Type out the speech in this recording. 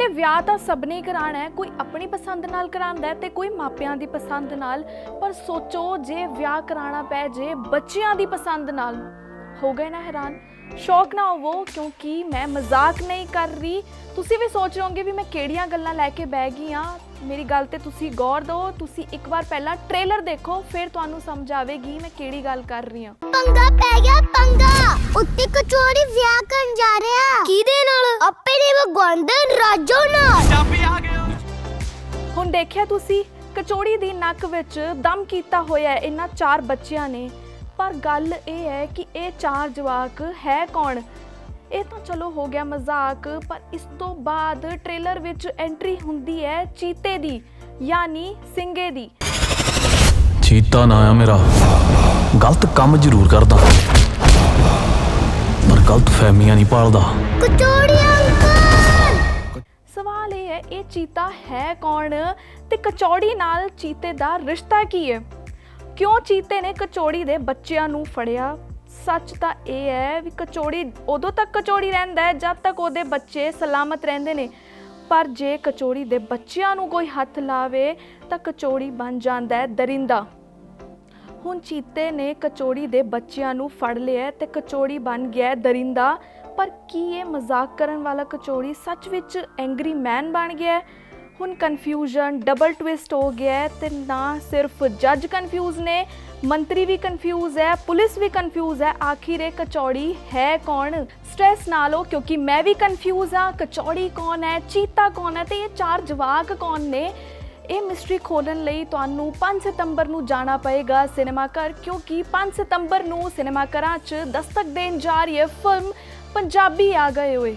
ਕਹਿੰਦੇ ਵਿਆਹ ਤਾਂ ਸਭ ਨੇ ਹੀ ਕਰਾਉਣਾ ਹੈ ਕੋਈ ਆਪਣੀ ਪਸੰਦ ਨਾਲ ਕਰਾਉਂਦਾ ਹੈ ਤੇ ਕੋਈ ਮਾਪਿਆਂ ਦੀ ਪਸੰਦ ਨਾਲ। ਪਰ ਸੋਚੋ ਜੇ ਵਿਆਹ ਕਰਾਉਣਾ ਪੈ ਜੇ ਬੱਚਿਆਂ ਦੀ ਪਸੰਦ ਨਾਲ ਹੋ ਗਏ ਨਾ ਹੈਰਾਨ। ਸ਼ੌਕ ਨਾ ਹੋਵੋ ਕਿਉਂਕਿ ਮੈਂ ਮਜ਼ਾਕ ਨਹੀਂ ਕਰ ਰਹੀ। ਤੁਸੀਂ ਵੀ ਸੋਚ ਰਹੇ ਹੋਗੇ ਵੀ ਮੈਂ ਕਿਹੜੀਆਂ ਗੱਲਾਂ ਲੈ ਕੇ ਬਹਿ ਗਈ ਆ ਮੇਰੀ ਗੱਲ ਤੇ ਤੁਸੀਂ ਗੌਰ ਦਿਓ ਤੁਸੀਂ ਇੱਕ ਵਾਰ ਪਹਿਲਾਂ ਟ੍ਰੇਲਰ ਦੇਖੋ ਫਿਰ ਤੁਹਾਨੂੰ ਸਮਝ ਆਵੇਗੀ ਮੈਂ ਕਿਹੜੀ ਗੱਲ ਕਰ ਰਹੀ ਹਾਂ। ਪੰਗਾ ਪੈ ਗਿਆ ਪੰਗਾ! ਉੱਤੇ ਕਚੋਰੀ ਵਿਆਹ ਕਰਨ ਜਾ ਰਿਹਾ। ਕਿਹਦੇ ਨਾਲ? ਆਪੇ ਦੇ ਭਗਵੰਤ ਰਾਜੋ ਨਾਲ ਹੁਣ ਦੇਖਿਆ ਤੁਸੀਂ ਕਚੋੜੀ ਦੀ ਨੱਕ ਵਿੱਚ ਦਮ ਕੀਤਾ ਹੋਇਆ ਹੈ ਇਹਨਾਂ ਚਾਰ ਬੱਚਿਆਂ ਨੇ। ਪਰ ਗੱਲ ਇਹ ਹੈ ਕਿ ਇਹ ਚਾਰ ਜਵਾਕ ਹੈ ਕੌਣ? ਇਹ ਤਾਂ ਚਲੋ ਹੋ ਗਿਆ ਮਜ਼ਾਕ ਪਰ ਇਸ ਤੋਂ ਬਾਅਦ ਟ੍ਰੇਲਰ ਵਿੱਚ ਐਂਟਰੀ ਹੁੰਦੀ ਹੈ ਚੀਤੇ ਦੀ ਯਾਨੀ ਸਿੰਗੇ ਦੀ। ਚੀਤਾ ਨਾ ਆ ਮੇਰਾ। ਗਲਤ ਕੰਮ ਜ਼ਰੂਰ ਕਰਦਾ। ਪਰ ਗਲਤ ਫਹਿਮੀਆਂ ਨਹੀਂ ਪਾਲਦਾ। ਕਚੋੜੀ ਅੰਕਲ ਸਵਾਲ ਇਹ ਹੈ ਇਹ ਚੀਤਾ ਹੈ ਕੌਣ ਤੇ ਕਚੌੜੀ ਨਾਲ ਚੀਤੇ ਦਾ ਰਿਸ਼ਤਾ ਕੀ ਹੈ? ਕਿਉਂ ਚੀਤੇ ਨੇ ਕਚੌੜੀ ਦੇ ਬੱਚਿਆਂ ਨੂੰ ਫੜਿਆ? ਸੱਚ ਤਾਂ ਇਹ ਹੈ ਵੀ ਕਚੌੜੀ ਉਦੋਂ ਤੱਕ ਕਚੌੜੀ ਰਹਿੰਦਾ ਹੈ ਜਦ ਤੱਕ ਉਹਦੇ ਬੱਚੇ ਸਲਾਮਤ ਰਹਿੰਦੇ ਨੇ। ਪਰ ਜੇ ਕਚੌੜੀ ਦੇ ਬੱਚਿਆਂ ਨੂੰ ਕੋਈ ਹੱਥ ਲਾਵੇ ਤਾਂ ਕਚੌੜੀ ਬਣ ਜਾਂਦਾ ਹੈ ਦਰਿੰਦਾ। ਹੁਣ ਚੀਤੇ ਨੇ ਕਚੌੜੀ ਦੇ ਬੱਚਿਆਂ ਨੂੰ ਫੜ ਲਿਆ ਤੇ ਕਚੌੜੀ ਬਣ ਗਿਆ ਦਰਿੰਦਾ। ਪਰ ਕੀ ਇਹ ਮਜ਼ਾਕ ਕਰਨ ਵਾਲਾ ਕਚੌੜੀ ਸੱਚ ਵਿੱਚ ਐਂਗਰੀ ਮੈਨ ਬਣ ਗਿਆ ਹੈ? ਹੁਣ ਕਨਫਿਊਜ਼ਨ ਡਬਲ ਟਵਿਸਟ ਹੋ ਗਿਆ ਹੈ ਤੇ ਨਾ ਸਿਰਫ ਜੱਜ ਕਨਫਿਊਜ਼ ਨੇ, ਮੰਤਰੀ ਵੀ ਕਨਫਿਊਜ਼ ਹੈ, ਪੁਲਿਸ ਵੀ ਕਨਫਿਊਜ਼ ਹੈ, ਆਖਿਰ ਇਹ ਕਚੌੜੀ ਹੈ ਕੌਣ? ਸਟ੍ਰੈਸ ਨਾ ਲਓ ਕਿਉਂਕਿ ਮੈਂ ਵੀ ਕਨਫਿਊਜ਼ ਹਾਂ ਕਚੌੜੀ ਕੌਣ ਹੈ, ਚੀਤਾ ਕੌਣ ਹੈ ਤੇ ਇਹ ਚਾਰ ਜਵਾਕ ਕੌਣ ਨੇ? ਇਹ ਮਿਸਟਰੀ ਖੋਲਣ ਲਈ ਤੁਹਾਨੂੰ 5 ਸਤੰਬਰ ਨੂੰ ਜਾਣਾ ਪਏਗਾ ਸਿਨੇਮਾ ਘਰ, ਕਿਉਂਕਿ 5 ਸਤੰਬਰ ਨੂੰ ਸਿਨੇਮਾ ਘਰਾਂ 'ਚ ਦਸਤਕ ਦੇਣ ਜਾ ਰਹੀ ਹੈ ਫਿਲਮ ਪੰਜਾਬੀ ਆ ਗਏ ਓਏ।